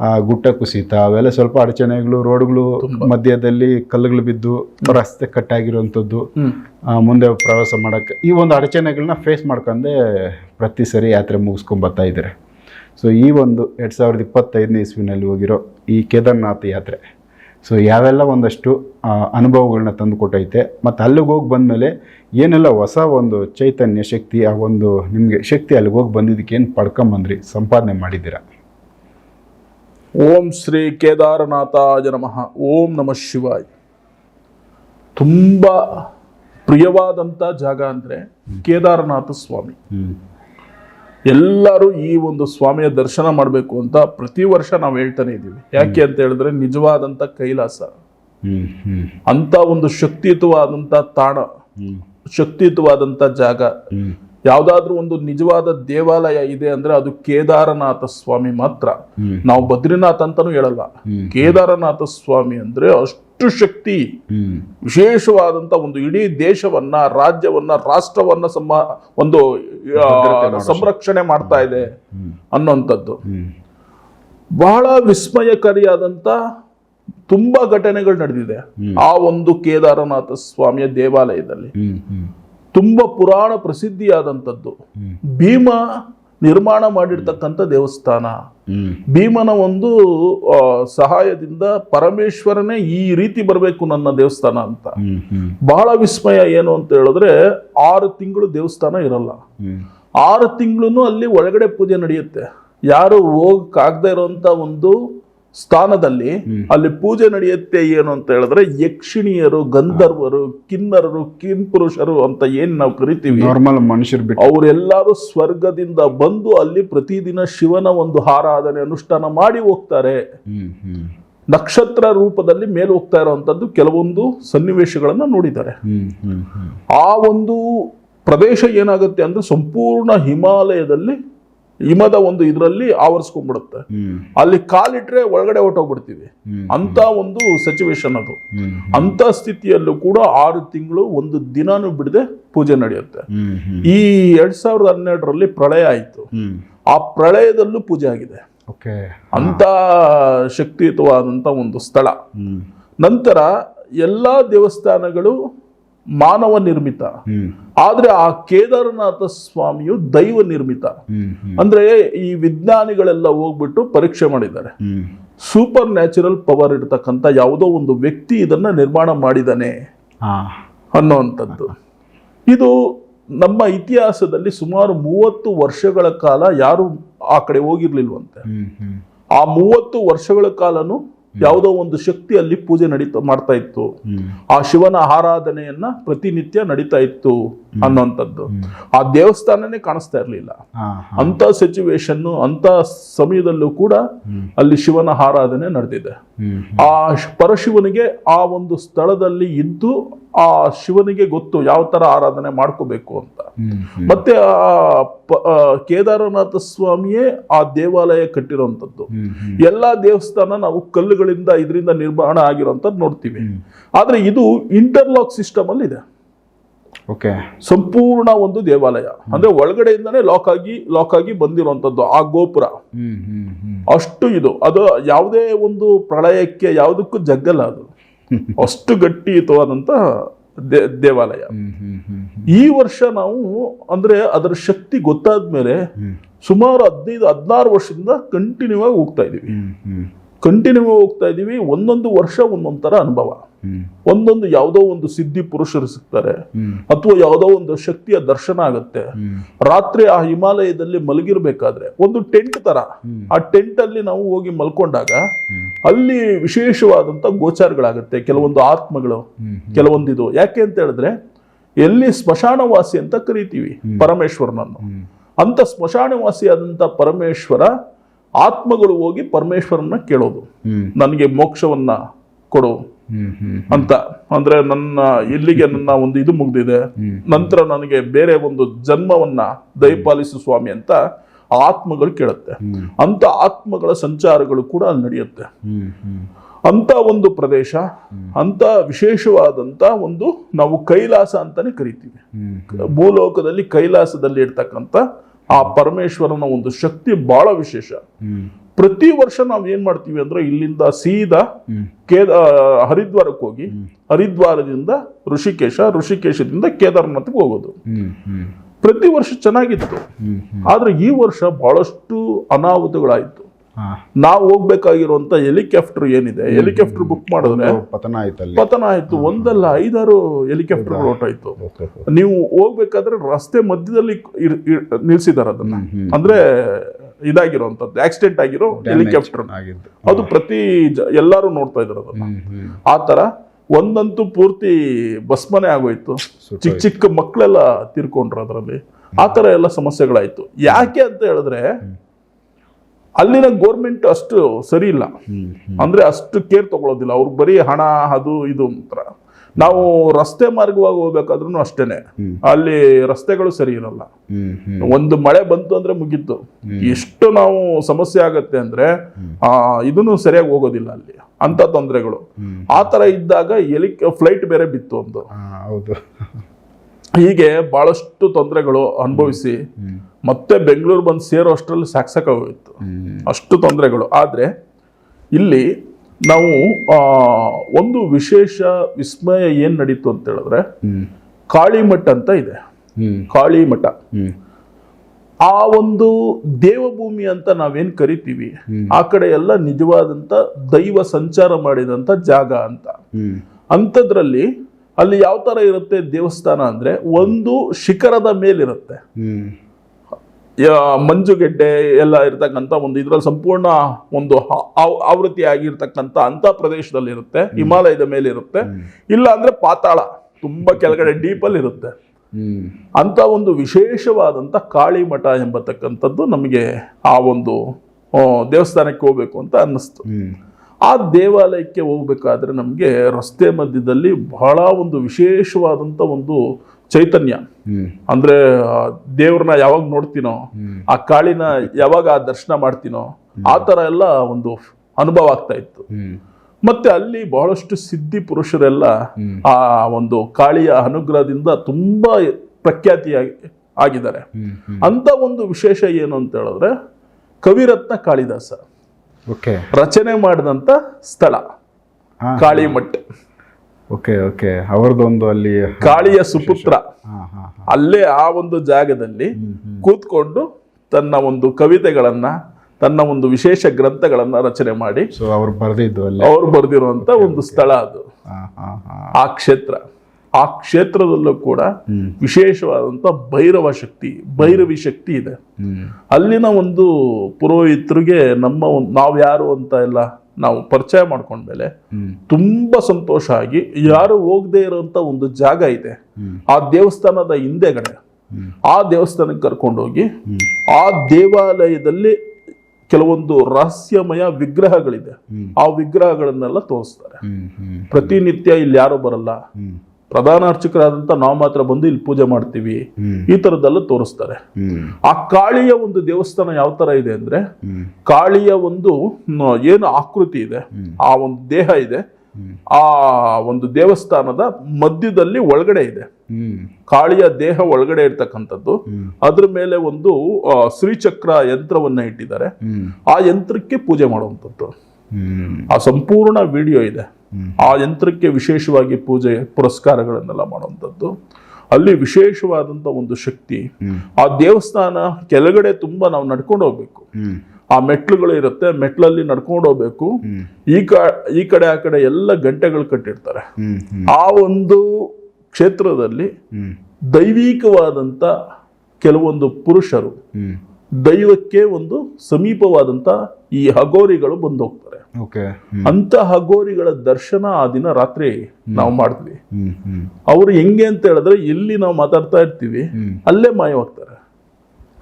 Speaker 3: ಆ ಗುಟ್ಟ ಕುಸಿತ ಅವೆಲ್ಲ ಸ್ವಲ್ಪ ಅಡಚಣೆಗಳು ರೋಡ್ಗಳು ಮಧ್ಯದಲ್ಲಿ ಕಲ್ಲುಗಳು ಬಿದ್ದು ರಸ್ತೆ ಕಟ್ಟಾಗಿರುವಂಥದ್ದು ಆಗಿರುವಂಥದ್ದು ಮುಂದೆ ಪ್ರವಾಸ ಮಾಡೋಕ್ಕೆ ಈ ಒಂದು ಅಡಚಣೆಗಳನ್ನ ಫೇಸ್ ಮಾಡ್ಕೊಂಡೆ ಪ್ರತಿ ಸರಿ ಯಾತ್ರೆ ಮುಗಿಸ್ಕೊಂಬರ್ತಾ ಇದ್ದಾರೆ. ಸೊ ಈ ಒಂದು ಎರಡು ಸಾವಿರದ ಇಪ್ಪತ್ತೈದನೇ ಇಸ್ವಿನಲ್ಲಿ ಹೋಗಿರೋ ಈ ಕೇದಾರ್ನಾಥ್ ಯಾತ್ರೆ ಸೊ ಯಾವೆಲ್ಲ ಒಂದಷ್ಟು ಅನುಭವಗಳನ್ನ ತಂದು ಕೊಟ್ಟೈತೆ ಮತ್ತು ಅಲ್ಲಿಗೆ ಹೋಗಿ ಬಂದಮೇಲೆ ಏನೆಲ್ಲ ಹೊಸ ಒಂದು ಚೈತನ್ಯ ಶಕ್ತಿ ಆ ಒಂದು ನಿಮಗೆ ಶಕ್ತಿ ಅಲ್ಲಿಗೆ ಹೋಗಿ ಬಂದಿದ್ದಕ್ಕೆ ಏನು ಪಡ್ಕೊಂಬಂದ್ರಿ? ಸಂಪಾದನೆ ಮಾಡಿದ್ದೀರಾ?
Speaker 4: ಓಂ ಶ್ರೀ ಕೇದಾರನಾಥಾಯ ನಮಃ. ಓಂ ನಮಃ ಶಿವಾಯ್. ತುಂಬ ಪ್ರಿಯವಾದಂಥ ಜಾಗ ಅಂದರೆ ಕೇದಾರನಾಥ ಸ್ವಾಮಿ. ಎಲ್ಲರೂ ಈ ಒಂದು ಸ್ವಾಮಿಯ ದರ್ಶನ ಮಾಡಬೇಕು ಅಂತ ಪ್ರತಿ ವರ್ಷ ನಾವು ಹೇಳ್ತಾನೆ ಇದ್ದೀವಿ. ಯಾಕೆ ಅಂತ ಹೇಳಿದ್ರೆ ನಿಜವಾದಂಥ ಕೈಲಾಸ. ಅಂತ ಒಂದು ಶಕ್ತಿಯುತವಾದಂಥ ತಾಣ ಶಕ್ತಿಯುತವಾದಂಥ ಜಾಗ. ಯಾವುದಾದ್ರೂ ಒಂದು ನಿಜವಾದ ದೇವಾಲಯ ಇದೆ ಅಂದ್ರೆ ಅದು ಕೇದಾರನಾಥ ಸ್ವಾಮಿ ಮಾತ್ರ. ನಾವು ಬದ್ರಿನಾಥ್ ಅಂತಾನೂ ಹೇಳಲ್ಲ. ಕೇದಾರನಾಥ ಸ್ವಾಮಿ ಅಂದ್ರೆ ಅಷ್ಟು ಶಕ್ತಿ. ವಿಶೇಷವಾದಂತ ಒಂದು ಇಡೀ ದೇಶವನ್ನ ರಾಜ್ಯವನ್ನ ರಾಷ್ಟ್ರವನ್ನ ಸಮ ಒಂದು ಸಂರಕ್ಷಣೆ ಮಾಡ್ತಾ ಇದೆ ಅನ್ನುವಂಥದ್ದು ಬಹಳ ವಿಸ್ಮಯಕಾರಿಯಾದಂತ ತುಂಬಾ ಘಟನೆಗಳು ನಡೆದಿದೆ. ಆ ಒಂದು ಕೇದಾರನಾಥ ಸ್ವಾಮಿಯ ದೇವಾಲಯದಲ್ಲಿ. ತುಂಬಾ ಪುರಾಣ ಪ್ರಸಿದ್ಧಿಯಾದಂಥದ್ದು. ಭೀಮ ನಿರ್ಮಾಣ ಮಾಡಿರ್ತಕ್ಕಂಥ ದೇವಸ್ಥಾನ. ಭೀಮನ ಒಂದು ಸಹಾಯದಿಂದ ಪರಮೇಶ್ವರನೇ ಈ ರೀತಿ ಬರಬೇಕು ನನ್ನ ದೇವಸ್ಥಾನ ಅಂತ. ಬಹಳ ವಿಸ್ಮಯ ಏನು ಅಂತ ಹೇಳಿದ್ರೆ ಆರು ತಿಂಗಳು ದೇವಸ್ಥಾನ ಇರಲ್ಲ. ಆರು ತಿಂಗಳು ಅಲ್ಲಿ ಒಳಗಡೆ ಪೂಜೆ ನಡೆಯುತ್ತೆ. ಯಾರು ಹೋಗಕ್ಕಾಗದೇ ಇರೋಂಥ ಒಂದು ಸ್ಥಾನದಲ್ಲಿ ಅಲ್ಲಿ ಪೂಜೆ ನಡೆಯುತ್ತೆ ಏನು ಅಂತ ಹೇಳಿದ್ರೆ ಯಕ್ಷಿಣಿಯರು ಗಂಧರ್ವರು ಕಿನ್ನರರು ಕಿನ್ಪುರುಷರು ಅಂತ ಏನ್ ನಾವು ಕರಿತೀವಿ?
Speaker 3: ನಾರ್ಮಲ್ ಮನುಷ್ಯರು
Speaker 4: ಅವರೆಲ್ಲರೂ ಸ್ವರ್ಗದಿಂದ ಬಂದು ಅಲ್ಲಿ ಪ್ರತಿದಿನ ಶಿವನ ಒಂದು ಆರಾಧನೆ ಅನುಷ್ಠಾನ ಮಾಡಿ ಹೋಗ್ತಾರೆ. ನಕ್ಷತ್ರ ರೂಪದಲ್ಲಿ ಮೇಲೆ ಹೋಗ್ತಾ ಇರುವಂತದ್ದು ಕೆಲವೊಂದು ಸನ್ನಿವೇಶಗಳನ್ನ ನೋಡಿದ್ದಾರೆ. ಆ ಒಂದು ಪ್ರದೇಶ ಏನಾಗುತ್ತೆ ಅಂದ್ರೆ ಸಂಪೂರ್ಣ ಹಿಮಾಲಯದಲ್ಲಿ ಹಿಮದ ಒಂದು ಇದರಲ್ಲಿ ಆವರಿಸ್ಕೊಂಡ್ಬಿಡುತ್ತೆ. ಅಲ್ಲಿ ಕಾಲಿಟ್ರೆ ಒಳಗಡೆ ಹೊಟ್ಟೋಗ್ಬಿಡ್ತೀವಿ. ಅಂತ ಒಂದು ಸಿಚುವೇಶನ್ ಅದು. ಅಂತ ಸ್ಥಿತಿಯಲ್ಲೂ ಕೂಡ ಆರು ತಿಂಗಳು ಒಂದು ದಿನಾನು ಬಿಡದೆ ಪೂಜೆ ನಡೆಯುತ್ತೆ. ಈ ಎರಡ್ ಸಾವಿರದ ಹನ್ನೆರಡರಲ್ಲಿ ಪ್ರಳಯ ಆಯಿತು. ಆ ಪ್ರಳಯದಲ್ಲೂ ಪೂಜೆ ಆಗಿದೆ. ಅಂತ ಶಕ್ತಿಯುತವಾದಂಥ ಒಂದು ಸ್ಥಳ. ನಂತರ ಎಲ್ಲ ದೇವಸ್ಥಾನಗಳು ಮಾನವ ನಿರ್ಮಿತ ಆದ್ರೆ ಆ ಕೇದಾರನಾಥ ಸ್ವಾಮಿಯು ದೈವ ನಿರ್ಮಿತ ಅಂದ್ರೆ ಈ ವಿಜ್ಞಾನಿಗಳೆಲ್ಲ ಹೋಗ್ಬಿಟ್ಟು ಪರೀಕ್ಷೆ ಮಾಡಿದ್ದಾರೆ. ಸೂಪರ್ ನ್ಯಾಚುರಲ್ ಪವರ್ ಇರತಕ್ಕಂಥ ಯಾವುದೋ ಒಂದು ವ್ಯಕ್ತಿ ಇದನ್ನ ನಿರ್ಮಾಣ ಮಾಡಿದಾನೆ ಅನ್ನೋವಂಥದ್ದು. ಇದು ನಮ್ಮ ಇತಿಹಾಸದಲ್ಲಿ ಸುಮಾರು ಮೂವತ್ತು ವರ್ಷಗಳ ಕಾಲ ಯಾರು ಆ ಕಡೆ ಹೋಗಿರ್ಲಿಲ್ವಂತೆ. ಆ ಮೂವತ್ತು ವರ್ಷಗಳ ಕಾಲನು ಯಾವುದೋ ಒಂದು ಶಕ್ತಿಯಲ್ಲಿ ಪೂಜೆ ನಡೀತಾ ಮಾಡ್ತಾ ಇತ್ತು. ಆ ಶಿವನ ಆರಾಧನೆಯನ್ನ ಪ್ರತಿನಿತ್ಯ ನಡೀತಾ ಇತ್ತು. ಅನ್ನೋಂಥದ್ದು. ಆ ದೇವಸ್ಥಾನನೇ ಕಾಣಿಸ್ತಾ ಇರಲಿಲ್ಲ. ಅಂತ ಸಿಚುವೇಶನ್ ಅಂತ ಸಮಯದಲ್ಲೂ ಕೂಡ ಅಲ್ಲಿ ಶಿವನ ಆರಾಧನೆ ನಡೆದಿದೆ. ಆ ಪರಶಿವನಿಗೆ ಆ ಒಂದು ಸ್ಥಳದಲ್ಲಿ ಇದ್ದು ಆ ಶಿವನಿಗೆ ಗೊತ್ತು ಯಾವ ತರ ಆರಾಧನೆ ಮಾಡ್ಕೋಬೇಕು ಅಂತ. ಮತ್ತೆ ಆ ಕೇದಾರನಾಥ ಸ್ವಾಮಿಯೇ ಆ ದೇವಾಲಯ
Speaker 3: ಹ್ಮ್
Speaker 4: ಎಲ್ಲಾ ದೇವಸ್ಥಾನ ನಾವು ಕಲ್ಲುಗಳಿಂದ ಇದರಿಂದ ನಿರ್ಮಾಣ ಆಗಿರೋಂಥದ್ದು ನೋಡ್ತೀವಿ. ಆದ್ರೆ ಇದು ಇಂಟರ್ಲಾಕ್ ಸಿಸ್ಟಮ್ ಅಲ್ಲಿ ಇದೆ
Speaker 3: ಓಕೆ
Speaker 4: ಸಂಪೂರ್ಣ ಒಂದು ದೇವಾಲಯ. ಅಂದ್ರೆ ಒಳಗಡೆಯಿಂದಾನೇ ಲಾಕ್ ಆಗಿ ಲಾಕ್ ಆಗಿ ಬಂದಿರುವಂತದ್ದು ಆ ಗೋಪುರ. ಅಷ್ಟು ಇದು. ಅದು ಯಾವುದೇ ಒಂದು ಪ್ರಳಯಕ್ಕೆ ಯಾವುದಕ್ಕೂ ಜಗ್ಗಲ್ಲ ಅದು. [LAUGHS] ಅಷ್ಟು ಗಟ್ಟಿಯುತವಾದಂತ ದೇ ದೇವಾಲಯ. ಈ ವರ್ಷ ನಾವು ಅಂದ್ರೆ ಅದರ ಶಕ್ತಿ ಗೊತ್ತಾದ್ಮೇಲೆ ಸುಮಾರು ಹದಿನೈದು ಹದಿನಾರು ವರ್ಷದಿಂದ ಕಂಟಿನ್ಯೂ ಆಗಿ ಹೋಗ್ತಾ ಇದೀವಿ ಕಂಟಿನ್ಯೂ ಹೋಗ್ತಾ ಇದೀವಿ ಒಂದೊಂದು ವರ್ಷ ಒಂದೊಂದ್ ತರ ಅನುಭವ. ಒಂದೊಂದು ಯಾವುದೋ ಒಂದು ಸಿದ್ಧಿ ಪುರುಷರು ಸಿಗ್ತಾರೆ ಅಥವಾ ಯಾವುದೋ ಒಂದು ಶಕ್ತಿಯ ದರ್ಶನ ಆಗುತ್ತೆ. ರಾತ್ರಿ ಆ ಹಿಮಾಲಯದಲ್ಲಿ ಮಲಗಿರ್ಬೇಕಾದ್ರೆ ಒಂದು ಟೆಂಟ್ ತರ. ಆ ಟೆಂಟ್ ಅಲ್ಲಿ ನಾವು ಹೋಗಿ ಮಲ್ಕೊಂಡಾಗ ಅಲ್ಲಿ ವಿಶೇಷವಾದಂತ ಗೋಚಾರಗಳಾಗುತ್ತೆ ಕೆಲವೊಂದು ಆತ್ಮಗಳು ಕೆಲವೊಂದು ಇದು ಯಾಕೆ ಅಂತ ಹೇಳಿದ್ರೆ ಎಲ್ಲಿ ಸ್ಮಶಾನವಾಸಿ ಅಂತ ಕರಿತೀವಿ ಪರಮೇಶ್ವರನನ್ನು. ಅಂತ ಸ್ಮಶಾನವಾಸಿಯಾದಂಥ ಪರಮೇಶ್ವರ ಆತ್ಮಗಳು ಹೋಗಿ ಪರಮೇಶ್ವರನ್ನ ಕೇಳೋದು. ನನಗೆ ಮೋಕ್ಷವನ್ನ ಕೊಡು ಅಂತ. ಅಂದ್ರೆ ನನ್ನ ಇಲ್ಲಿಗೆ ನನ್ನ ಒಂದು ಇದು ಮುಗ್ದಿದೆ. ನಂತರ ನನಗೆ ಬೇರೆ ಒಂದು ಜನ್ಮವನ್ನ ದಯಪಾಲಿಸು ಸ್ವಾಮಿ ಅಂತ ಆತ್ಮಗಳು ಕೇಳುತ್ತೆ. ಅಂತ ಆತ್ಮಗಳ ಸಂಚಾರಗಳು ಕೂಡ ಅಲ್ಲಿ ನಡೆಯುತ್ತೆ. ಅಂತ ಒಂದು ಪ್ರದೇಶ ಅಂತ ವಿಶೇಷವಾದಂತ ಒಂದು ನಾವು ಕೈಲಾಸ ಅಂತಾನೆ ಕರಿತೀವಿ. ಭೂಲೋಕದಲ್ಲಿ ಕೈಲಾಸದಲ್ಲಿ ಇರ್ತಕ್ಕಂಥ ಆ ಪರಮೇಶ್ವರನ ಒಂದು ಶಕ್ತಿ ಬಹಳ ವಿಶೇಷ. ಪ್ರತಿ ವರ್ಷ ನಾವು ಏನ್ ಮಾಡ್ತೀವಿ ಅಂದ್ರೆ ಇಲ್ಲಿಂದ ಸೀದಾ ಕೇದ ಹರಿದ್ವಾರಕ್ಕೆ ಹೋಗಿ ಹರಿದ್ವಾರದಿಂದ ಋಷಿಕೇಶ ಋಷಿಕೇಶದಿಂದ ಕೇದಾರ್ನಾಥ್ಗೆ ಹೋಗೋದು. ಪ್ರತಿ ವರ್ಷ ಚೆನ್ನಾಗಿತ್ತು. ಆದ್ರೆ ಈ ವರ್ಷ ಬಹಳಷ್ಟು ಅನಾಹುತಗಳಾಯ್ತು. ನಾವು ಹೋಗ್ಬೇಕಾಗಿರುವಂತ ಹೆಲಿಕಾಪ್ಟರ್ ಏನಿದೆ? ಹೆಲಿಕಾಪ್ಟರ್ ಬುಕ್ ಮಾಡಿದ್ರೆ
Speaker 3: ಪತನ ಆಯ್ತು
Speaker 4: ಪತನ ಆಯ್ತು. ಒಂದಲ್ಲ ಐದಾರು ಹೆಲಿಕಾಪ್ಟರ್ ಹೊರಟಾಯ್ತು.
Speaker 3: ಆಯ್ತು
Speaker 4: ನೀವು ಹೋಗ್ಬೇಕಾದ್ರೆ ರಸ್ತೆ ಮಧ್ಯದಲ್ಲಿ ನಿಲ್ಸಿದಾರೆ ಅದನ್ನ. ಅಂದ್ರೆ ಇದಾಗಿರುವಂತದ್ದು ಆಕ್ಸಿಡೆಂಟ್ ಆಗಿರೋ ಹೆಲಿಕಾಪ್ಟರ್. ಅದು ಪ್ರತಿ ಎಲ್ಲಾರು ನೋಡ್ತಾ ಇದ್ರು ಅದನ್ನ.
Speaker 3: ಹ್ಮ್ ಹ್ಮ್.
Speaker 4: ಆ ತರ ಒಂದಂತೂ ಪೂರ್ತಿ ಭಸ್ಮನೆ ಆಗೋಯ್ತು. ಚಿಕ್ಕ ಚಿಕ್ಕ ಮಕ್ಕಳೆಲ್ಲ ತೀರ್ಕೊಂಡ್ರು ಅದರಲ್ಲಿ. ಆ ತರ ಎಲ್ಲ ಸಮಸ್ಯೆಗಳಾಯ್ತು. ಯಾಕೆ ಅಂತ ಹೇಳಿದ್ರೆ ಅಲ್ಲಿನ ಗೋರ್ಮೆಂಟ್ ಅಷ್ಟು ಸರಿ ಇಲ್ಲ. ಅಂದ್ರೆ ಅಷ್ಟು ಕೇರ್ ತಗೊಳ್ಳೋದಿಲ್ಲ ಅವ್ರು ಬರೀ ಹಣ ಅದು ಇದು ಅಂತರ. ನಾವು ರಸ್ತೆ ಮಾರ್ಗವಾಗಿ ಹೋಗ್ಬೇಕಾದ್ರೂ ಅಷ್ಟೇನೆ. ಅಲ್ಲಿ ರಸ್ತೆಗಳು ಸರಿ ಇರಲ್ಲ. ಒಂದು ಮಳೆ ಬಂತು ಅಂದ್ರೆ ಮುಗೀತು. ಎಷ್ಟು ನಾವು ಸಮಸ್ಯೆ ಆಗತ್ತೆ ಅಂದ್ರೆ ಆ ಇದನ್ನು ಸರಿಯಾಗಿ ಹೋಗೋದಿಲ್ಲ ಅಲ್ಲಿ. ಅಂತ ತೊಂದರೆಗಳು. ಆ ತರ ಇದ್ದಾಗ ಎಲಿ ಫ್ಲೈಟ್ ಬೇರೆ ಬಿತ್ತು ಒಂದು. ಹೀಗೆ ಬಹಳಷ್ಟು ತೊಂದರೆಗಳು ಅನುಭವಿಸಿ ಮತ್ತೆ ಬೆಂಗಳೂರು ಬಂದು ಸೇರೋ ಅಷ್ಟರಲ್ಲಿ ಸಾಕ್ಷಕ
Speaker 3: ಹ್ಮ್.
Speaker 4: ಅಷ್ಟು ತೊಂದರೆಗಳು. ಆದರೆ ಇಲ್ಲಿ ನಾವು ಒಂದು ವಿಶೇಷ ವಿಸ್ಮಯ ಏನು ನಡೀತು ಅಂತ ಹೇಳಿದ್ರೆ ಕಾಳಿಮಠ ಅಂತ ಇದೆ. ಕಾಳಿಮಠ ಆ ಒಂದು ದೇವಭೂಮಿ ಅಂತ ನಾವೇನು ಕರಿತೀವಿ? ಆ ಕಡೆ ಎಲ್ಲ ನಿಜವಾದಂತ ದೈವ ಸಂಚಾರ ಮಾಡಿದಂತ ಜಾಗ ಅಂತ. ಅಂಥದ್ರಲ್ಲಿ ಅಲ್ಲಿ ಯಾವ ತರ ಇರುತ್ತೆ ದೇವಸ್ಥಾನ ಅಂದ್ರೆ ಒಂದು ಶಿಖರದ ಮೇಲಿರುತ್ತೆ. ಮಂಜುಗೆಡ್ಡೆ ಎಲ್ಲ ಇರತಕ್ಕಂಥ ಒಂದು ಇದರಲ್ಲಿ ಸಂಪೂರ್ಣ ಒಂದು ಆವೃತ್ತಿ ಆಗಿರ್ತಕ್ಕಂಥ ಅಂತ ಪ್ರದೇಶದಲ್ಲಿ ಇರುತ್ತೆ ಹಿಮಾಲಯದ ಮೇಲೆ ಇರುತ್ತೆ. ಇಲ್ಲ ಅಂದ್ರೆ ಪಾತಾಳ ತುಂಬಾ ಕೆಳಗಡೆ ಡೀಪಲ್ಲಿ ಇರುತ್ತೆ.
Speaker 3: ಅಂಥ
Speaker 4: ಅಂತ ಒಂದು ವಿಶೇಷವಾದಂಥ ಕಾಳಿ ಮಠ ಎಂಬತಕ್ಕಂಥದ್ದು ನಮಗೆ ಆ ಒಂದು ದೇವಸ್ಥಾನಕ್ಕೆ ಹೋಗ್ಬೇಕು ಅಂತ ಅನ್ನಿಸ್ತು. ಆ ದೇವಾಲಯಕ್ಕೆ ಹೋಗ್ಬೇಕಾದ್ರೆ ನಮಗೆ ರಸ್ತೆ ಮಧ್ಯದಲ್ಲಿ ಬಹಳ ಒಂದು ವಿಶೇಷವಾದಂಥ ಒಂದು ಚೈತನ್ಯ. ಅಂದ್ರೆ ದೇವ್ರನ್ನ ಯಾವಾಗ ನೋಡ್ತೀನೋ ಆ ಕಾಳಿನ ಯಾವಾಗ ಆ ದರ್ಶನ ಮಾಡ್ತೀನೋ ಆ ತರ ಎಲ್ಲ ಒಂದು ಅನುಭವ ಆಗ್ತಾ ಇತ್ತು. ಮತ್ತೆ ಅಲ್ಲಿ ಬಹಳಷ್ಟು ಸಿದ್ಧಿ ಪುರುಷರೆಲ್ಲ ಆ ಒಂದು ಕಾಳಿಯ ಅನುಗ್ರಹದಿಂದ ತುಂಬಾ ಪ್ರಖ್ಯಾತಿಯಾಗಿ ಆಗಿದ್ದಾರೆ. ಅಂತ ಒಂದು ವಿಶೇಷ ಏನು ಅಂತ ಹೇಳಿದ್ರೆ ಕವಿರತ್ನ ಕಾಳಿದಾಸ.
Speaker 3: ಓಕೆ.
Speaker 4: ರಚನೆ ಮಾಡಿದಂತ ಸ್ಥಳ ಕಾಳಿಮಠ
Speaker 3: ಓಕೆ ಓಕೆ. ಅವ್ರದ್ದೊಂದು ಅಲ್ಲಿ
Speaker 4: ಕಾಳಿಯ ಸುಪುತ್ರ. ಅಲ್ಲೇ ಆ ಒಂದು ಜಾಗದಲ್ಲಿ ಕೂತ್ಕೊಂಡು ತನ್ನ ಒಂದು ಕವಿತೆಗಳನ್ನ ತನ್ನ ಒಂದು ವಿಶೇಷ ಗ್ರಂಥಗಳನ್ನ ರಚನೆ ಮಾಡಿ
Speaker 3: ಅವ್ರು ಬರೆದಿದ್ದು ಅಲ್ಲಿ.
Speaker 4: ಅವರು ಬರೆದಿರುವಂತ ಒಂದು ಸ್ಥಳ ಅದು. ಆ ಕ್ಷೇತ್ರ. ಆ ಕ್ಷೇತ್ರದಲ್ಲೂ ಕೂಡ ವಿಶೇಷವಾದಂತ ಭೈರವ ಶಕ್ತಿ ಭೈರವಿ ಶಕ್ತಿ ಇದೆ. ಅಲ್ಲಿನ ಒಂದು ಪುರೋಹಿತರಿಗೆ ನಮ್ಮ ನಾವು ಯಾರು ಅಂತ ಎಲ್ಲ ನಾವು ಪರಿಚಯ ಮಾಡ್ಕೊಂಡ
Speaker 3: ಮೇಲೆ
Speaker 4: ತುಂಬಾ ಸಂತೋಷ ಆಗಿ ಯಾರು ಹೋಗದೆ ಇರುವಂತ ಒಂದು ಜಾಗ ಇದೆ. ಆ ದೇವಸ್ಥಾನದ ಹಿಂದೆಗಡೆ ಆ ದೇವಸ್ಥಾನಕ್ಕೆ ಕರ್ಕೊಂಡೋಗಿ. ಆ ದೇವಾಲಯದಲ್ಲಿ ಕೆಲವೊಂದು ರಹಸ್ಯಮಯ ವಿಗ್ರಹಗಳಿದೆ. ಆ ವಿಗ್ರಹಗಳನ್ನೆಲ್ಲ ತೋರಿಸ್ತಾರೆ. ಪ್ರತಿನಿತ್ಯ ಇಲ್ಲಿ ಯಾರು ಬರಲ್ಲ. ಪ್ರಧಾನ ಅರ್ಚಕರಾದಂತ ನಾವು ಮಾತ್ರ ಬಂದು ಇಲ್ಲಿ ಪೂಜೆ ಮಾಡ್ತೀವಿ. ಈ ಥರದ್ದೆಲ್ಲ ತೋರಿಸ್ತಾರೆ. ಆ ಕಾಳಿಯ ಒಂದು ದೇವಸ್ಥಾನ ಯಾವ ತರ ಇದೆ ಅಂದ್ರೆ ಕಾಳಿಯ ಒಂದು ಏನು ಆಕೃತಿ ಇದೆ ಆ ಒಂದು ದೇಹ ಇದೆ ಆ ಒಂದು ದೇವಸ್ಥಾನದ ಮಧ್ಯದಲ್ಲಿ ಒಳಗಡೆ ಇದೆ. ಕಾಳಿಯ ದೇಹ ಒಳಗಡೆ ಇರ್ತಕ್ಕಂಥದ್ದು. ಅದ್ರ ಮೇಲೆ ಒಂದು ಶ್ರೀಚಕ್ರ ಯಂತ್ರವನ್ನ ಇಟ್ಟಿದ್ದಾರೆ. ಆ ಯಂತ್ರಕ್ಕೆ ಪೂಜೆ ಮಾಡುವಂಥದ್ದು. ಆ ಸಂಪೂರ್ಣ ವಿಡಿಯೋ ಇದೆ. ಆ ಯಂತ್ರಕ್ಕೆ ವಿಶೇಷವಾಗಿ ಪೂಜೆ ಪುರಸ್ಕಾರಗಳನ್ನೆಲ್ಲ ಮಾಡುವಂಥದ್ದು. ಅಲ್ಲಿ ವಿಶೇಷವಾದಂಥ ಒಂದು ಶಕ್ತಿ. ಆ ದೇವಸ್ಥಾನ ಕೆಳಗಡೆ ತುಂಬಾ ನಾವು ನಡ್ಕೊಂಡು ಹೋಗ್ಬೇಕು. ಆ ಮೆಟ್ಲುಗಳು ಇರುತ್ತೆ, ಮೆಟ್ಲಲ್ಲಿ ನಡ್ಕೊಂಡು ಹೋಗ್ಬೇಕು. ಈ ಕ, ಈ ಕಡೆ ಆ ಕಡೆ ಎಲ್ಲ ಗಂಟೆಗಳು ಕಟ್ಟಿರ್ತಾರೆ. ಆ ಒಂದು ಕ್ಷೇತ್ರದಲ್ಲಿ ದೈವಿಕವಾದಂಥ ಕೆಲವೊಂದು ಪುರುಷರು ದೈವಕ್ಕೆ ಒಂದು ಸಮೀಪವಾದಂಥ ಈ ಹಗೋರಿಗಳು ಬಂದು ಹೋಗ್ತಾರೆ ಅಂತ ಹಗೋರಿಗಳ ದರ್ಶನ ಆ ದಿನ ರಾತ್ರಿ ನಾವು ಮಾಡ್ತೀವಿ. ಅವರು ಹೆಂಗೆ ಅಂತ ಹೇಳಿದ್ರೆ ಎಲ್ಲಿ ನಾವು ಮಾತಾಡ್ತಾ ಇರ್ತೀವಿ. ಅಲ್ಲೇ ಮಾಯವಾಗ್ತಾರೆ.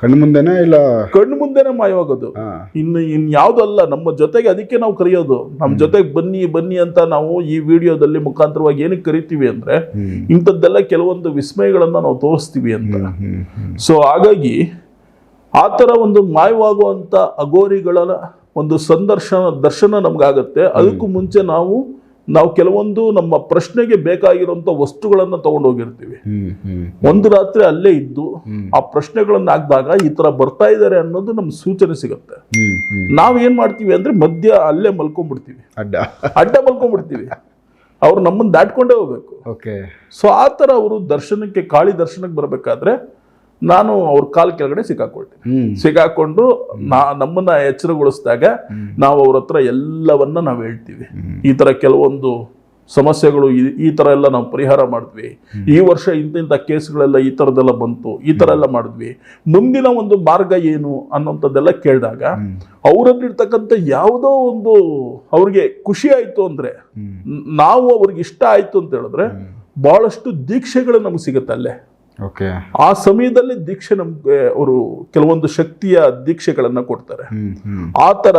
Speaker 3: ಕಣ್ಣು ಮುಂದೆನೆ ಇಲ್ಲ?
Speaker 4: ಕಣ್ಣು ಮುಂದೆನೆ ಮಾಯವಾಗೋದು. ಇನ್ನು ಇನ್ ಅಲ್ಲ ನಮ್ಮ ಜೊತೆಗೆ ಅದಕ್ಕೆ ನಾವು ಕರೆಯೋದು. ನಮ್ಮ ಜೊತೆಗೆ ಬನ್ನಿ ಬನ್ನಿ ಅಂತ ನಾವು ಈ ವಿಡಿಯೋದಲ್ಲಿ ಮುಖಾಂತರವಾಗಿ ಏನಕ್ಕೆ ಕರಿತೀವಿ ಅಂದ್ರೆ ಇಂಥದ್ದೆಲ್ಲ ಕೆಲವೊಂದು ವಿಸ್ಮಯಗಳನ್ನ ನಾವು ತೋರಿಸ್ತೀವಿ ಅಂತ. ಸೊ ಹಾಗಾಗಿ ಆ ಥರ ಒಂದು ಮಾಯವಾಗುವಂಥ ಅಗೋರಿಗಳ ಒಂದು ಸಂದರ್ಶನ ದರ್ಶನ ನಮ್ಗಾಗತ್ತೆ. ಅದಕ್ಕೂ ಮುಂಚೆ ನಾವು ನಾವು ಕೆಲವೊಂದು ನಮ್ಮ ಪ್ರಶ್ನೆಗೆ ಬೇಕಾಗಿರುವಂಥ ವಸ್ತುಗಳನ್ನ ತಗೊಂಡೋಗಿರ್ತೀವಿ.
Speaker 3: ಹ್ಮ್ ಹ್ಮ್.
Speaker 4: ಒಂದು ರಾತ್ರಿ ಅಲ್ಲೇ ಇದ್ದು ಆ ಪ್ರಶ್ನೆಗಳನ್ನ ಹಾಕಿದಾಗ ಈ ತರ ಬರ್ತಾ ಇದ್ದಾರೆ ಅನ್ನೋದು ನಮ್ಗೆ ಸೂಚನೆ ಸಿಗುತ್ತೆ.
Speaker 3: ನಾವು ಏನು
Speaker 4: ನಾವ್ ಏನ್ ಮಾಡ್ತೀವಿ ಅಂದ್ರೆ ಮಧ್ಯ ಅಲ್ಲೇ ಮಲ್ಕೊಂಡ್ಬಿಡ್ತೀವಿ
Speaker 3: ಅಡ್ಡ.
Speaker 4: ಅಡ್ಡ ಮಲ್ಕೊಂಡ್ಬಿಡ್ತೀವಿ ಅವ್ರು ನಮ್ಮನ್ನ ದಾಟ್ಕೊಂಡೇ ಹೋಗ್ಬೇಕು.
Speaker 3: ಓಕೆ.
Speaker 4: ಸೊ ಆ ಥರ ಅವರು ದರ್ಶನಕ್ಕೆ ಕಾಳಿ ದರ್ಶನಕ್ಕೆ ಬರಬೇಕಾದ್ರೆ ನಾನು ಅವ್ರ ಕಾಲ್ ಕೆಳಗಡೆ ಸಿಕ್ಕಾಕೊಳ್ತೀನಿ. ಸಿಕ್ಕಾಕೊಂಡು ನಾ ನಮ್ಮನ್ನ ಎಚ್ಚರಗೊಳಿಸಿದಾಗ ನಾವು ಅವ್ರ ಹತ್ರ ಎಲ್ಲವನ್ನ ನಾವು ಹೇಳ್ತೀವಿ. ಈ ತರ ಕೆಲವೊಂದು ಸಮಸ್ಯೆಗಳು ಈ- ತರ ಎಲ್ಲ ನಾವು ಪರಿಹಾರ ಮಾಡಿದ್ವಿ. ಈ ವರ್ಷ ಇಂತಿಂಥ ಕೇಸ್ಗಳೆಲ್ಲ ಈ ಥರದ್ದೆಲ್ಲ ಬಂತು ಈ ಥರ ಎಲ್ಲ ಮಾಡಿದ್ವಿ. ಮುಂದಿನ ಒಂದು ಮಾರ್ಗ ಏನು ಅನ್ನೋಂಥದ್ದೆಲ್ಲ ಕೇಳಿದಾಗ ಅವರಲ್ಲಿರ್ತಕ್ಕಂಥ ಯಾವುದೋ ಒಂದು ಅವ್ರಿಗೆ ಖುಷಿ ಆಯ್ತು ಅಂದ್ರೆ ನಾವು ಅವ್ರಿಗೆ ಇಷ್ಟ ಆಯ್ತು ಅಂತ ಹೇಳಿದ್ರೆ ಬಹಳಷ್ಟು ದೀಕ್ಷೆಗಳು ನಮ್ಗೆ ಸಿಗುತ್ತೆ ಅಲ್ಲೇ.
Speaker 3: ಓಕೆ
Speaker 4: ಆ ಸಮಯದಲ್ಲಿ ದೀಕ್ಷೆ ನಮ್ಗೆ ಅವರು ಕೆಲವೊಂದು ಶಕ್ತಿಯ ದೀಕ್ಷೆಗಳನ್ನು ಕೊಡ್ತಾರೆ. ಆ ಥರ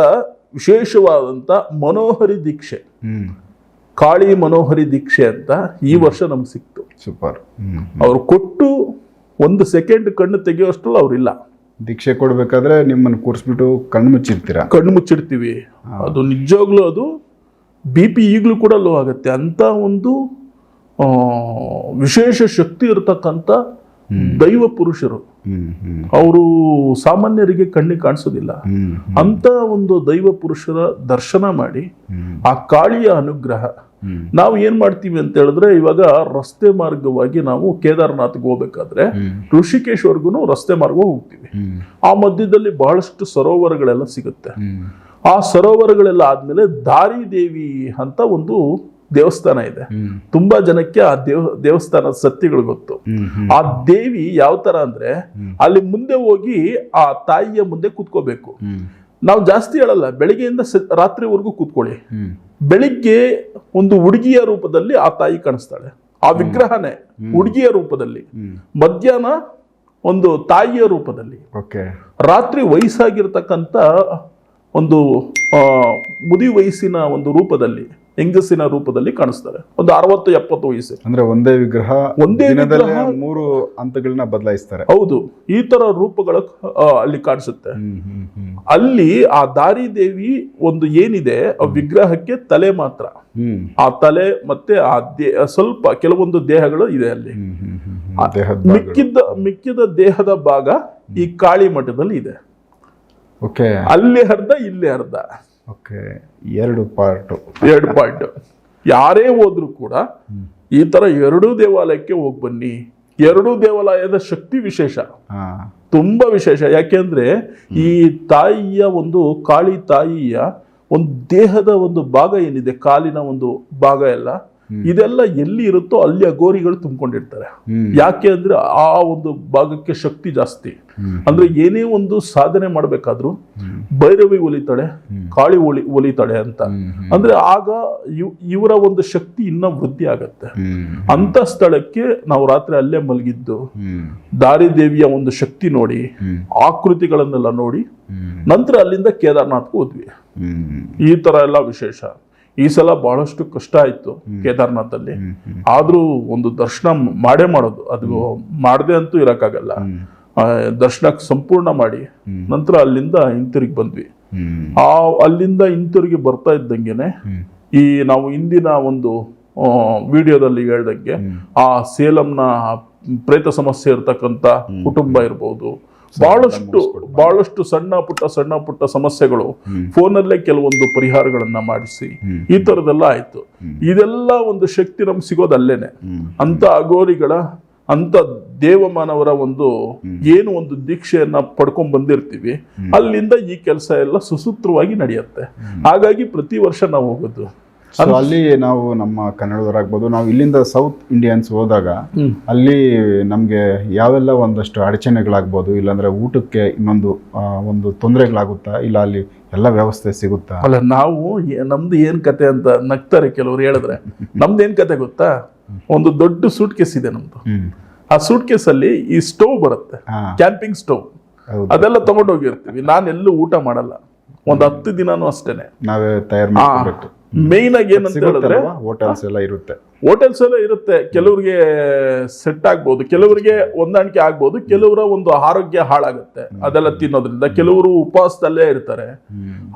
Speaker 4: ವಿಶೇಷವಾದಂಥ ಮನೋಹರಿ ದೀಕ್ಷೆ. ಕಾಳಿ ಮನೋಹರಿ ದೀಕ್ಷೆ ಅಂತ ಈ ವರ್ಷ ನಮ್ಗೆ ಸಿಕ್ತು.
Speaker 3: ಸೂಪರ್
Speaker 4: ಅವರು ಕೊಟ್ಟು ಒಂದು ಸೆಕೆಂಡ್ ಕಣ್ಣು ತೆಗೆಯೋಷ್ಟರಲ್ಲಿ ಅವ್ರಿಲ್ಲ.
Speaker 3: ದೀಕ್ಷೆ ಕೊಡ್ಬೇಕಾದ್ರೆ ನಿಮ್ಮನ್ನು ಕೂರಿಸ್ಬಿಟ್ಟು ಕಣ್ಣು ಮುಚ್ಚಿರ್ತೀರಾ?
Speaker 4: ಕಣ್ಣು ಮುಚ್ಚಿಡ್ತೀವಿ. ಅದು ನಿಜವಾಗ್ಲೂ ಅದು ಬಿ ಪಿ ಈಗಲೂ ಕೂಡ ಲೋ ಆಗುತ್ತೆ. ಅಂತ ಒಂದು ವಿಶೇಷ ಶಕ್ತಿ ಇರತಕ್ಕಂಥ ದೈವ ಪುರುಷರು. ಅವರು ಸಾಮಾನ್ಯರಿಗೆ ಕಣ್ಣಿಗೆ ಕಾಣಿಸೋದಿಲ್ಲ. ಅಂತ ಒಂದು ದೈವ ಪುರುಷರ ದರ್ಶನ ಮಾಡಿ ಆ ಕಾಳಿಯ ಅನುಗ್ರಹ. ನಾವು ಏನ್ ಮಾಡ್ತೀವಿ ಅಂತ ಹೇಳಿದ್ರೆ ಇವಾಗ ರಸ್ತೆ ಮಾರ್ಗವಾಗಿ ನಾವು ಕೇದಾರ್ನಾಥ್ಗೆ ಹೋಗ್ಬೇಕಾದ್ರೆ. ಋಷಿಕೇಶ್ವರ್ಗು ರಸ್ತೆ ಮಾರ್ಗ ಹೋಗ್ತೀವಿ. ಆ ಮಧ್ಯದಲ್ಲಿ ಬಹಳಷ್ಟು ಸರೋವರಗಳೆಲ್ಲ ಸಿಗುತ್ತೆ. ಆ ಸರೋವರಗಳೆಲ್ಲ ಆದ್ಮೇಲೆ ದಾರಿ ದೇವಿ ಅಂತ ಒಂದು ದೇವಸ್ಥಾನ ಇದೆ. ತುಂಬಾ ಜನಕ್ಕೆ ಆ ದೇವ ದೇವಸ್ಥಾನದ ಸತ್ಯಗಳು ಗೊತ್ತು. ಆ ದೇವಿ ಯಾವ ತರ ಅಂದ್ರೆ ಅಲ್ಲಿ ಮುಂದೆ ಹೋಗಿ ಆ ತಾಯಿಯ ಮುಂದೆ ಕೂತ್ಕೋಬೇಕು. ನಾವು ಜಾಸ್ತಿ ಹೇಳಲ್ಲ ಬೆಳಿಗ್ಗೆಯಿಂದ ರಾತ್ರಿವರೆಗೂ ಕೂತ್ಕೊಳ್ಳಿ. ಬೆಳಿಗ್ಗೆ ಒಂದು ಹುಡುಗಿಯ ರೂಪದಲ್ಲಿ ಆ ತಾಯಿ ಕಾಣಿಸ್ತಾಳೆ. ಆ ವಿಗ್ರಹನೇ ಹುಡುಗಿಯ ರೂಪದಲ್ಲಿ. ಮಧ್ಯಾಹ್ನ ಒಂದು ತಾಯಿಯ ರೂಪದಲ್ಲಿ. ರಾತ್ರಿ ವಯಸ್ಸಾಗಿರ್ತಕ್ಕಂಥ ಒಂದು ಆ, ಮುದಿ ವಯಸ್ಸಿನ ಒಂದು ರೂಪದಲ್ಲಿ. ಹೆಂಗಸಿನ ರೂಪದಲ್ಲಿ ಕಾಣಿಸ್ತಾರೆ. ಒಂದು ಅರವತ್ತು ಎಪ್ಪತ್ತು ವಯಸ್ಸು.
Speaker 3: ಅಂದ್ರೆ ಒಂದೇ ವಿಗ್ರಹ
Speaker 4: ಒಂದೇ ವಿಗ್ರಹ-
Speaker 3: ಮೂರು ಹಂತಗಳನ್ನ ಬದಲಾಯಿಸ್ತಾರೆ.
Speaker 4: ಹೌದು. ಈ ತರ ರೂಪಗಳು ಅಲ್ಲಿ ಕಾಣಿಸುತ್ತೆ. ಅಲ್ಲಿ ಆ ದಾರಿ ದೇವಿ ಒಂದು ಏನಿದೆ ಆ ವಿಗ್ರಹಕ್ಕೆ ತಲೆ ಮಾತ್ರ.
Speaker 3: ಹ್ಮ್.
Speaker 4: ಆ ತಲೆ ಮತ್ತೆ ಆ ದೇ ಸ್ವಲ್ಪ ಕೆಲವೊಂದು ದೇಹಗಳು ಇದೆ ಅಲ್ಲಿ.
Speaker 3: ಹ್ಮ್ ಹ್ಮ್ ಹ್ಮ್ ಹ್ಮ್. ದೇಹದ
Speaker 4: ಮಿಕ್ಕಿದ ಮಿಕ್ಕಿದ ದೇಹದ ಭಾಗ ಈ ಕಾಳಿ ಮಠದಲ್ಲಿ ಇದೆ.
Speaker 3: ಓಕೆ.
Speaker 4: ಅಲ್ಲಿ ಅರ್ಧ ಇಲ್ಲಿ ಅರ್ಧ.
Speaker 3: ಓಕೆ ಎರಡು ಪಾರ್ಟು.
Speaker 4: ಎರಡು ಪಾಯಿಂಟ್. ಯಾರೇ ಹೋದ್ರು ಕೂಡ ಈ ತರ ಎರಡೂ ದೇವಾಲಯಕ್ಕೆ ಹೋಗಿ ಬನ್ನಿ. ಎರಡೂ ದೇವಾಲಯದ ಶಕ್ತಿ ವಿಶೇಷ. ತುಂಬಾ ವಿಶೇಷ. ಯಾಕೆಂದ್ರೆ ಈ ತಾಯಿಯ ಒಂದು ಕಾಳಿ ತಾಯಿಯ ಒಂದು ದೇಹದ ಒಂದು ಭಾಗ ಏನಿದೆ ಕಾಲಿನ ಒಂದು ಭಾಗ ಎಲ್ಲ ಇದೆಲ್ಲ ಎಲ್ಲಿ ಇರುತ್ತೋ ಅಲ್ಲಿ ಅಗೋರಿಗಳು ತುಂಬಿಕೊಂಡಿರ್ತಾರೆ. ಯಾಕೆ ಅಂದ್ರೆ ಆ ಒಂದು ಭಾಗಕ್ಕೆ ಶಕ್ತಿ ಜಾಸ್ತಿ. ಅಂದ್ರೆ ಏನೇ ಒಂದು ಸಾಧನೆ ಮಾಡ್ಬೇಕಾದ್ರು ಭೈರವಿ ಒಲಿತಾಳೆ ಕಾಳಿ ಒಲಿ ಒಲಿತಾಳೆ ಅಂತ. ಅಂದ್ರೆ ಆಗ ಇವ್- ಇವರ ಒಂದು ಶಕ್ತಿ ಇನ್ನ ವೃದ್ಧಿ ಆಗತ್ತೆ. ಅಂತ ಸ್ಥಳಕ್ಕೆ ನಾವು ರಾತ್ರಿ ಅಲ್ಲೇ ಮಲಗಿದ್ದು ದಾರಿದೇವಿಯ ಒಂದು ಶಕ್ತಿ ನೋಡಿ. ಆಕೃತಿಗಳನ್ನೆಲ್ಲ ನೋಡಿ ನಂತರ ಅಲ್ಲಿಂದ ಕೇದಾರ್ನಾಥ್ಗೆ ಹೋದ್ವಿ. ಈ ತರ ಎಲ್ಲ ವಿಶೇಷ. ಈ ಸಲ ಬಹಳಷ್ಟು ಕಷ್ಟ ಆಯ್ತು ಕೇದಾರ್ನಾಥಲ್ಲಿ. ಆದ್ರೂ ಒಂದು ದರ್ಶನ ಮಾಡೇ ಮಾಡೋದು. ಅದು ಮಾಡದೆ ಅಂತೂ ಇರಕ್ಕಾಗಲ್ಲ. ದರ್ಶನಕ್ಕೆ ದರ್ಶನ ಸಂಪೂರ್ಣ ಮಾಡಿ. ನಂತರ ಅಲ್ಲಿಂದ ಹಿಂತಿರುಗಿ ಬಂದ್ವಿ. ಆ ಅಲ್ಲಿಂದ ಹಿಂತಿರುಗಿ ಬರ್ತಾ ಇದ್ದಂಗೆನೆ ಈ ನಾವು ಇಂದಿನ ಒಂದು ವಿಡಿಯೋದಲ್ಲಿ ಹೇಳ್ದಂಗೆ ಆ ಸೇಲಂನ ಪ್ರೇತ ಸಮಸ್ಯೆ ಇರ್ತಕ್ಕಂಥ ಕುಟುಂಬ ಇರ್ಬೋದು. ಬಹಳಷ್ಟು ಬಹಳಷ್ಟು ಸಣ್ಣ ಪುಟ್ಟ ಸಣ್ಣ ಪುಟ್ಟ ಸಮಸ್ಯೆಗಳು ಫೋನಲ್ಲೇ ಕೆಲವೊಂದು ಪರಿಹಾರಗಳನ್ನ ಮಾಡಿಸಿ ಈ ತರದೆಲ್ಲ ಆಯ್ತು. ಇದೆಲ್ಲ ಒಂದು ಶಕ್ತಿ ನಮ್ಗೆ ಸಿಗೋದು ಅಲ್ಲೇನೆ. ಅಂತ ಅಗೋರಿಗಳ ಅಂತ ದೇವಮಾನವರ ಒಂದು ಏನು ಒಂದು ದೀಕ್ಷೆಯನ್ನ ಪಡ್ಕೊಂಡ್ ಬಂದಿರ್ತೀವಿ ಅಲ್ಲಿಂದ ಈ ಕೆಲಸ ಎಲ್ಲ ಸುಸೂತ್ರವಾಗಿ ನಡೆಯುತ್ತೆ. ಹಾಗಾಗಿ ಪ್ರತಿ ವರ್ಷ ನಾವು ಹೋಗೋದು.
Speaker 3: ಸೊ ಅಲ್ಲಿ ನಾವು ನಮ್ಮ ಕನ್ನಡದವರಾಗ್ಬೋದು ನಾವು ಇಲ್ಲಿಂದ ಸೌತ್ ಇಂಡಿಯನ್ಸ್ ಹೋದಾಗ ಅಲ್ಲಿ ನಮಗೆ ಯಾವೆಲ್ಲ ಒಂದಷ್ಟು ಅಡಚಣೆಗಳಾಗ್ಬೋದು ಇಲ್ಲಾಂದ್ರೆ ಊಟಕ್ಕೆ ಇನ್ನೊಂದು ಒಂದು ತೊಂದರೆಗಳಾಗುತ್ತಾ ಇಲ್ಲ ಅಲ್ಲಿ ಎಲ್ಲ ವ್ಯವಸ್ಥೆ ಸಿಗುತ್ತಾ?
Speaker 4: ಅಲ್ಲ ನಾವು ನಮ್ದು ಏನ್ ಕತೆ ಅಂತ ನಗ್ತಾರೆ ಕೆಲವರು ಹೇಳಿದ್ರೆ. ನಮ್ದು ಏನ್ ಕತೆ ಗೊತ್ತಾ? ಒಂದು ದೊಡ್ಡ ಸೂಟ್ ಕೇಸ್ ಇದೆ ನಮ್ದು. ಆ ಸೂಟ್ ಕೇಸ್ ಅಲ್ಲಿ ಈ ಸ್ಟೋವ್ ಬರುತ್ತೆ ಕ್ಯಾಂಪಿಂಗ್ ಸ್ಟೋವ್ ಅದೆಲ್ಲ ತಗೊಂಡೋಗಿರ್ತೀವಿ. ನಾನು ಎಲ್ಲೂ ಊಟ ಮಾಡಲ್ಲ. ಒಂದು ಹತ್ತು ದಿನಾನು ಅಷ್ಟೇನೆ.
Speaker 3: ನಾವೇ ತಯಾರು
Speaker 4: ಮೇನ್ ಆಗಿ ಏನಂತ ಹೇಳಿದ್ರೆ
Speaker 3: ಹೋಟೆಲ್ಸ್ ಎಲ್ಲ ಇರುತ್ತೆ.
Speaker 4: ಹೋಟೆಲ್ಸ್ ಎಲ್ಲ ಇರುತ್ತೆ. ಕೆಲವರಿಗೆ ಸೆಟ್ ಆಗ್ಬೋದು ಕೆಲವರಿಗೆ ಹೊಂದಾಣಿಕೆ ಆಗ್ಬೋದು ಕೆಲವರ ಒಂದು ಆರೋಗ್ಯ ಹಾಳಾಗುತ್ತೆ ಅದೆಲ್ಲ ತಿನ್ನೋದ್ರಿಂದ. ಕೆಲವರು ಉಪವಾಸದಲ್ಲೇ ಇರ್ತಾರೆ.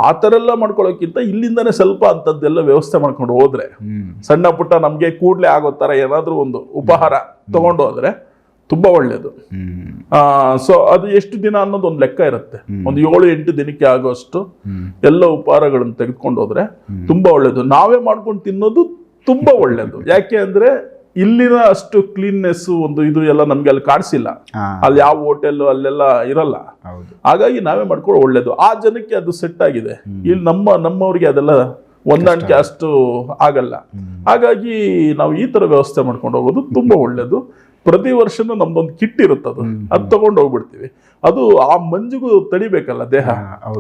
Speaker 4: ಆ ಥರ ಎಲ್ಲ ಮಾಡ್ಕೊಳ್ಳೋಕ್ಕಿಂತ ಇಲ್ಲಿಂದನೇ ಸ್ವಲ್ಪ ಅಂತದ್ದೆಲ್ಲ ವ್ಯವಸ್ಥೆ ಮಾಡ್ಕೊಂಡು ಹೋದ್ರೆ ಸಣ್ಣ ಪುಟ್ಟ ನಮ್ಗೆ ಕೂಡ್ಲೆ ಆಗೋ ತರ ಏನಾದ್ರೂ ಒಂದು ಉಪಹಾರ ತಗೊಂಡು ಹೋದ್ರೆ ತುಂಬಾ ಒಳ್ಳೆಯದು
Speaker 3: ಆ
Speaker 4: ಸೊ ಅದು ಎಷ್ಟು ದಿನ ಅನ್ನೋದು ಒಂದು ಲೆಕ್ಕ ಇರುತ್ತೆ. ಒಂದು ಏಳು ಎಂಟು ದಿನಕ್ಕೆ ಆಗೋಷ್ಟು ಎಲ್ಲ ಉಪಹಾರಗಳನ್ನು ತೆಗೆದುಕೊಂಡು ಹೋದ್ರೆ ತುಂಬಾ ಒಳ್ಳೇದು. ನಾವೇ ಮಾಡ್ಕೊಂಡು ತಿನ್ನೋದು ತುಂಬಾ ಒಳ್ಳೇದು. ಯಾಕೆ ಅಂದ್ರೆ ಇಲ್ಲಿನ ಅಷ್ಟು ಕ್ಲೀನ್ನೆಸ್ ಒಂದು ಇದು ಎಲ್ಲ ನಮ್ಗೆ ಅಲ್ಲಿ ಕಾಣಿಸಿಲ್ಲ. ಅಲ್ಲಿ ಯಾವ ಹೋಟೆಲ್ ಅಲ್ಲೆಲ್ಲ ಇರಲ್ಲ. ಹಾಗಾಗಿ ನಾವೇ ಮಾಡ್ಕೊಳ್ಳೋ ಒಳ್ಳೇದು. ಆ ಜನಕ್ಕೆ ಅದು ಸೆಟ್ ಆಗಿದೆ. ಇಲ್ಲಿ ನಮ್ಮ ನಮ್ಮವ್ರಿಗೆ ಅದೆಲ್ಲ ಹೊಂದಾಣಿಕೆ ಅಷ್ಟು ಆಗಲ್ಲ. ಹಾಗಾಗಿ ನಾವು ಈ ತರ ವ್ಯವಸ್ಥೆ ಮಾಡ್ಕೊಂಡು ಹೋಗೋದು ತುಂಬಾ ಒಳ್ಳೇದು. ಪ್ರತಿ ವರ್ಷನೂ ನಮ್ದೊಂದು ಕಿಟ್ ಇರುತ್ತೆ ಅದು ಅದು ತಗೊಂಡು ಹೋಗ್ಬಿಡ್ತೀವಿ. ಅದು ಆ ಮಂಜುಗೂ ತಡಿಬೇಕಲ್ಲ ದೇಹ?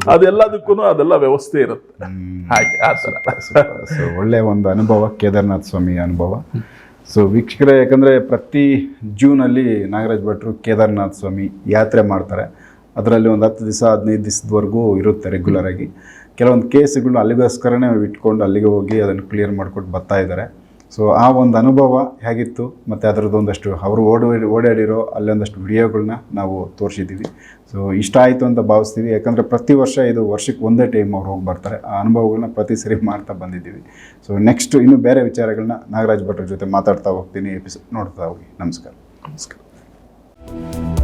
Speaker 4: ಅದೆಲ್ಲದಕ್ಕೂ ಅದೆಲ್ಲ ವ್ಯವಸ್ಥೆ ಇರುತ್ತೆ. ಹಾಗೆ ಆ
Speaker 3: ಒಳ್ಳೆ ಒಂದು ಅನುಭವ ಕೇದಾರನಾಥ ಸ್ವಾಮಿ ಅನುಭವ. ಸೊ ವೀಕ್ಷಕರೇ ಯಾಕಂದರೆ ಪ್ರತಿ ಜೂನಲ್ಲಿ ನಾಗರಾಜ್ ಭಟ್ರು ಕೇದಾರನಾಥ ಸ್ವಾಮಿ ಯಾತ್ರೆ ಮಾಡ್ತಾರೆ. ಅದರಲ್ಲಿ ಒಂದು ಹತ್ತು ದಿವಸ ಹದಿನೈದು ದಿವಸದವರೆಗೂ ಇರುತ್ತೆ ರೆಗ್ಯುಲರ್ ಆಗಿ. ಕೆಲವೊಂದು ಕೇಸ್ಗಳನ್ನ ಅಲ್ಲಿಗೋಸ್ಕರನೇ ಇಟ್ಕೊಂಡು ಅಲ್ಲಿಗೆ ಹೋಗಿ ಅದನ್ನು ಕ್ಲಿಯರ್ ಮಾಡ್ಕೊಂಡು ಬರ್ತಾ ಇದ್ದಾರೆ. ಸೊ ಆ ಒಂದು ಅನುಭವ ಹೇಗಿತ್ತು ಮತ್ತು ಅದರದ್ದು ಅವರು ಓಡಿ, ಓಡಾಡಿರೋ ಅಲ್ಲೊಂದಷ್ಟು ವಿಡಿಯೋಗಳನ್ನ ನಾವು ತೋರಿಸಿದ್ದೀವಿ. ಸೊ ಇಷ್ಟ ಆಯಿತು ಅಂತ ಭಾವಿಸ್ತೀವಿ. ಯಾಕಂದರೆ ಪ್ರತಿ ವರ್ಷ ಇದು ವರ್ಷಕ್ಕೆ ಒಂದೇ ಟೈಮ್ ಅವ್ರು ಹೋಗಿ ಬರ್ತಾರೆ. ಆ ಅನುಭವಗಳನ್ನ ಪ್ರತಿ ಸರಿ ಮಾಡ್ತಾ ಬಂದಿದ್ದೀವಿ. ಸೊ ನೆಕ್ಸ್ಟ್ ಇನ್ನು ಬೇರೆ ವಿಚಾರಗಳನ್ನ ನಾಗರಾಜ್ ಭಟ್ರ ಜೊತೆ ಮಾತಾಡ್ತಾ ಹೋಗ್ತೀನಿ. ಎಪಿಸೋಡ್ ನೋಡ್ತಾ ಹೋಗಿ. ನಮಸ್ಕಾರ.
Speaker 4: ನಮಸ್ಕಾರ.